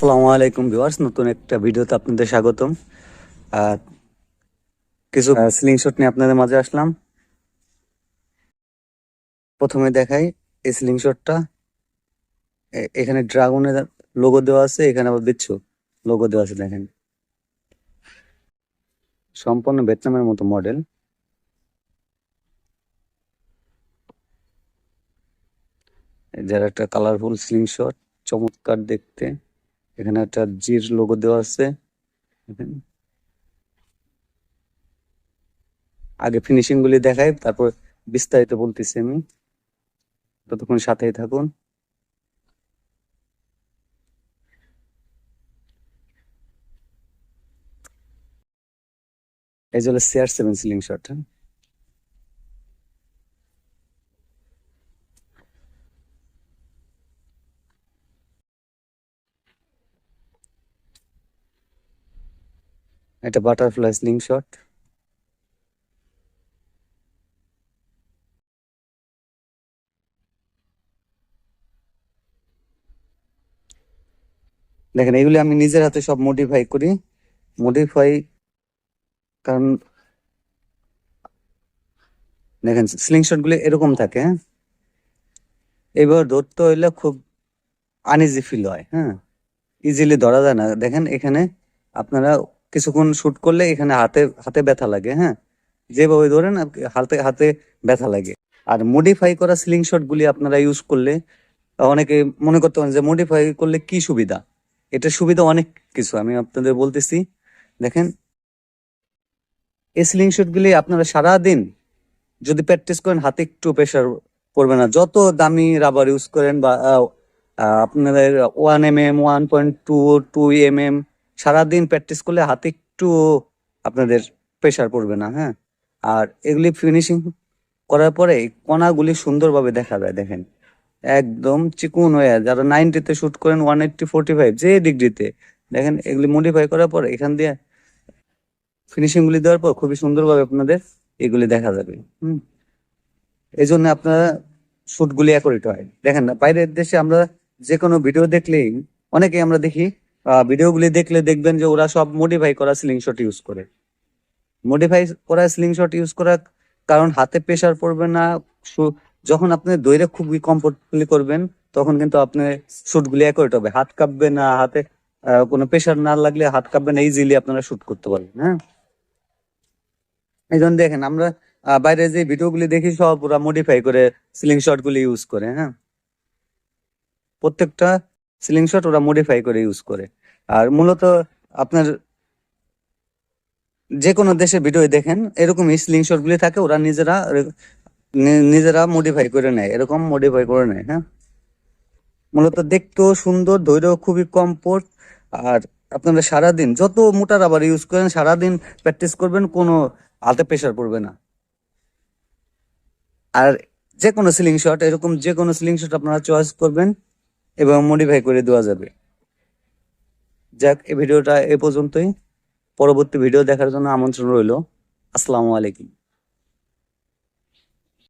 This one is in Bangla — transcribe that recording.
আসসালামু আলাইকুম ভিউয়ার্স নতুন একটা ভিডিওতে আপনাদের স্বাগতম। আহ, কিছু স্লিং শট নিয়ে আপনাদের মাঝে আসলাম। প্রথমে দেখাই এই স্লিং শটটা এখানে ড্রাগনের লোগো দেওয়া আছে এখানে আবার বিচ্ছু লোগো দেওয়া আছে দেখেন। সম্পূর্ণ ভিয়েতনামের মতো মডেল যার একটা কালারফুল স্লিং শট চমৎকার দেখতে। এখানে একটা জির লোগো দেওয়া আছে। আগে ফিনিশিং গুলি দেখাই, তারপর বিস্তারিত বলতেছি আমি। ততক্ষণ সাথেই থাকুন। এই হলো সিআর সেভেন সিলিং শট হ্যাঁ? এটা বাটারফ্লাই স্লিং শট দেখেন, এগুলি আমি নিজের হাতে সব মডিফাই করি। মডিফাই কারণ দেখেন স্লিং শট গুলি এরকম থাকে হ্যাঁ? এবার ধরতে হইলে খুব আনইজি ফিল হয় হ্যাঁ? ইজিলি ধরা যায় না। দেখেন, এখানে আপনারা কিছুক্ষণ শুট করলে এখানে হাতে হাতে ব্যথা লাগে হ্যাঁ? যেভাবে ধরেন হাতে হাতে ব্যথা লাগে। আর মডিফাই করা সিলিং শট গুলি আপনারা ইউজ করলে, অনেকে মনে করতে পারেন যে মডিফাই করলে কি সুবিধা? এটা সুবিধা অনেক কিছু, আমি আপনাদের বলতেছি। দেখেন, এই স্লিং শট গুলি আপনারা সারাদিন যদি প্র্যাকটিস করেন, হাতে একটু প্রেশার পড়বে না। যত দামি রাবার ইউজ করেন বা আপনাদের one M M one point two two M M সারাদিন প্র্যাকটিস করলে হাতে একটু আপনাদের প্রেশার পড়বে না হ্যাঁ? আর এগুলি ফিনিশিং করার পরে কণাগুলি সুন্দরভাবে দেখা যায়, দেখেন। একদম চিকুন হয়ে যায় যারা নাইনটিতে শ্যুট করেন ওয়ান এইটটি ফোর্টি ফাইভ যে ডিগ্রিতে, দেখেন, এগুলি মডিফাই করার পর এখান দিয়ে ফিনিশিংগুলি দেওয়ার পর খুবই সুন্দরভাবে আপনাদের এগুলি দেখা যাবে, হুম? এই জন্য আপনারা শ্যুটগুলি গুলি অ্যাকুরেট হয়। দেখেন না, বাইরের দেশে আমরা যে কোনো ভিডিও দেখলেই অনেকে আমরা দেখি ভিডিও গুলি দেখলে দেখবেন যে ওরা সব মডিফাই করা স্লিং শট ইউজ করে। মডিফাই করা স্লিং শট ইউজ করার কারণ হাতে প্রেশার পড়বে না যখন আপনি দৈরে খুবই কমফোর্টেবলি করবেন, তখন কিন্তু আপনি শুট গুলি অ্যাকুরেট হবে। হাত কাঁপবে না, হাতে কোনো প্রেশার না লাগলে হাত কাঁপবে না ইজিলি আপনারা শুট করতে পারবেন হ্যাঁ? এই জন্য দেখেন, আমরা বাইরে যে ভিডিওগুলি দেখি সব ওরা মডিফাই করে সিলিং শট গুলি ইউজ করে হ্যাঁ? প্রত্যেকটা সিলিং শট ওরা মডিফাই করে ইউজ করে। আর মূলত আপনার যে কোনো দেশের ভিডিও দেখেন এরকম স্লিং শট গুলি থাকে, ওরা নিজেরা নিজেরা মডিফাই করে নেয়, এরকম মডিফাই করে নেয় হ্যাঁ? মূলত দেখতেও সুন্দর ধৈর্য খুবই কমফোর্ট আর আপনারা সারাদিন যত মোটা রাবার ইউজ করেন, সারাদিন প্র্যাকটিস করবেন, কোনো হাতে প্রেশার পড়বে না। আর যে কোনো সিলিং শট এরকম যে কোনো সিলিং শট আপনারা চয়েস করবেন এবং মডিফাই করে দেওয়া যাবে। যাক, এই ভিডিওটা এ পর্যন্তই। পরবর্তী ভিডিও দেখার জন্য আমন্ত্রণ রইল। আসসালামু আলাইকুম।